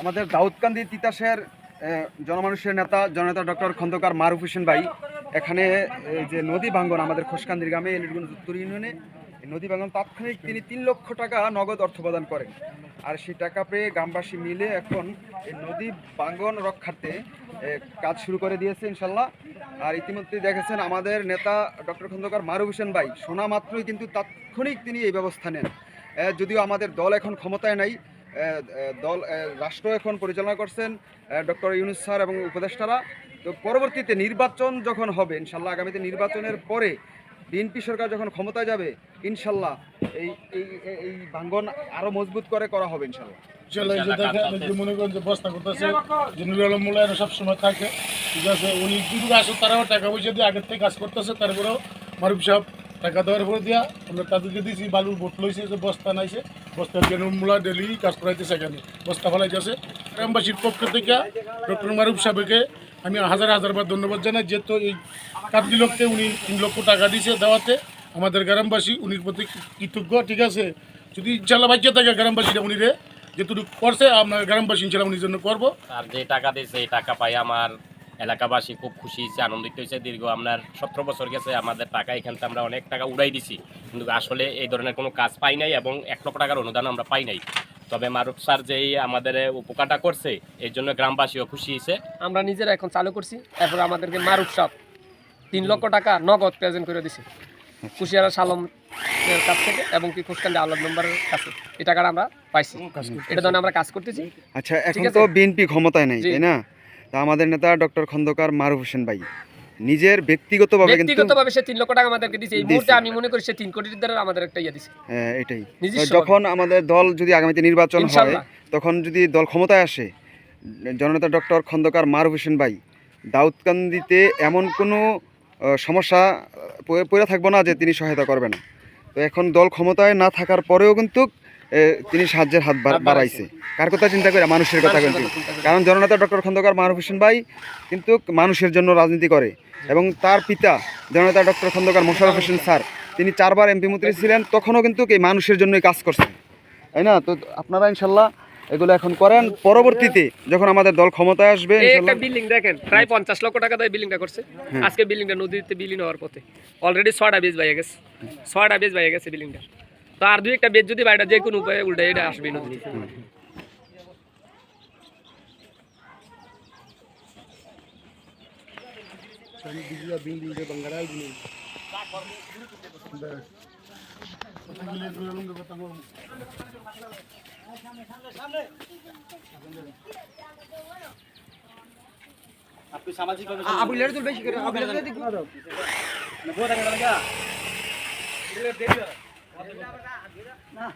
আমাদের দাউদকান্দি তিতাসের জনমানুষের নেতা, জননেতা ডক্টর খন্দকার মারুফ হোসেন ভাই, এখানে যে নদী ভাঙ্গন আমাদের খোসকান্দির গ্রামে, এলিটগঞ্জ উত্তর ইউনিয়নে নদী ভাঙ্গন তাৎক্ষণিক তিনি তিন লক্ষ টাকা নগদ অর্থ প্রদান করেন। আর সেই টাকা পেয়ে গ্রামবাসী মিলে এখন এই নদী ভাঙ্গন রক্ষার্থে কাজ শুরু করে দিয়েছে ইনশাল্লাহ। আর ইতিমধ্যে দেখেছেন আমাদের নেতা ডক্টর খন্দকার মারুফ হোসেন ভাই, শোনা মাত্রই কিন্তু তাৎক্ষণিক তিনি এই ব্যবস্থা নেন। যদিও আমাদের দল এখন ক্ষমতায় নাই দল রাষ্ট্র এখন পরিচালনা করছেন ডক্টর ইউনুস স্যার এবং উপদেষ্টারা। তো পরবর্তীতে নির্বাচন যখন হবে ইনশাল্লাহ আগামীতে নির্বাচনের পরে বিএনপি সরকার যখন ক্ষমতায় যাবে ইনশাল্লাহ এই এই এই- ভাঙ্গন আরও মজবুত করে করা হবে ইনশাল্লাহ। মনে করেন যে বস্তা করতেছে যে নুরুল আলম সবসময় থাকে ঠিক আছে? উনি কিন্তু আসো তারাও টাকা পয়সা দিয়ে আগের থেকে কাজ করতেছে তারপরেও মারুফ সাহেব টাকা দেওয়ার পরে দিয়া আমরা তাদেরকে দিয়েছি বালুর বোট লইছে, যে বস্তা নাইছে। বস্তা দিয়ে নুরমুলা ডেলি কাজ করাইতেছে সেখানে বস্তা ফেলাইতেছে। গ্রামবাসীর পক্ষ থেকে ডক্টর মারুফ সাহেবকে আমি হাজার হাজার বার ধন্যবাদ জানাই যেহেতু এই কাবলি লোককে উনি তিন লক্ষ টাকা দিয়েছে দেওয়াতে। আমাদের গ্রামবাসী, উনির প্রতি কৃতজ্ঞ, ঠিক আছে? যদি ইনশাল্লাহ বাচ্চা থাকে গ্রামবাসীরা উনিরে, যেটুকু করছে আপনার গ্রামবাসী ইনশাল্লাহ উনির জন্য করব। আর যে টাকা দিয়েছে, এই টাকা পাই আমার এলাকাবাসী খুব খুশি হয়েছে আনন্দিত হয়েছে। দীর্ঘ আপনার সতেরো বছর গেছে আমাদের টাকা এখান থেকে আমরা অনেক টাকা উড়াই দিছি। কিন্তু আসলে এই ধরনের কোনো কাজ পাই নাই এবং এক লক্ষ টাকার অনুদান আমরা পাই নাই। তবে মারুফ স্যার যেই আমাদের উপকারটা করছে এই জন্য গ্রামবাসীও খুশি হয়েছে। আমরা নিজেরা এখন চালু করছি এরপর আমাদেরকে মারুফ সাপ তিন লক্ষ টাকা নগদ প্রেজেন্ট করে দিছে। কুশিয়ারা সালম এর কাছ থেকে এবং কি খুশকান্দি আল্লাহ নম্বরের কাছে। এই টাকাটা আমরা পাইছি। এটা ধরনের আমরা কাজ করতেছি। আচ্ছা এখন তো বিএনপি ক্ষমতায় নেই তাই না? তা আমাদের নেতা ডক্টর খন্দকার মারুফ হোসেন ভাই নিজের ব্যক্তিগতভাবে কিন্তু ব্যক্তিগতভাবে সে তিন লক্ষ টাকা আমাদেরকে দিছে। এই মুহূর্তে আমি মনে করি সে তিন কোটির দ্বারা আমাদের একটা ইয়ে দিছে। হ্যাঁ, এটাই। যখন আমাদের দল যদি আগামীতে নির্বাচন হয় তখন যদি দল ক্ষমতায় আসে জননেতা ডক্টর খন্দকার মারুফ হোসেন ভাই দাউদকান্দিতে এমন কোনো সমস্যা পড়ে- থাকব না যে তিনি সহায়তা করবে না তো এখন দল ক্ষমতায় না থাকার পরেও কিন্তু তিনি সাহায্যের হাত বাড়াইছে। কার কথা চিন্তা করে? মানুষের কথা কিন্তু। কারণ জননেতা ডক্টর খন্দকার মারুফ হোসেন ভাই কিন্তু মানুষের জন্য রাজনীতি করে এবং তার পিতা জননেতা ডক্টর খন্দকার মোশাররফ হোসেন স্যার তিনি চারবার এমপি মন্ত্রী ছিলেন তখনও কিন্তু এই মানুষের জন্যই কাজ করছেন। তাই না? তো আপনারা ইনশাল্লাহ এগুলো এখন করেন। পরবর্তীতে যখন আমাদের দল ক্ষমতায় আসবে একটা বিল্ডিং দেখেন প্রায় পঞ্চাশ লক্ষ টাকা দিয়ে বিল্ডিংটা করছে। আজকে বিল্ডিংটা নদীতে বিলীন হওয়ার পথে। অলরেডি ছয়টা বেজ বাইয়ে গেছে। ছয়টা বেজ বাইয়ে গেছে বিল্ডিংটা। তো আর দুই একটা বেদ যদি বাড়িটা যে কোনো উপায়ে উল্টে এটা আসবে না আপনি সামাজিক আপনি লেট তুলবে শিখে আপনি লেট তুলবে বহুত আগে লাগা লেট দেখো না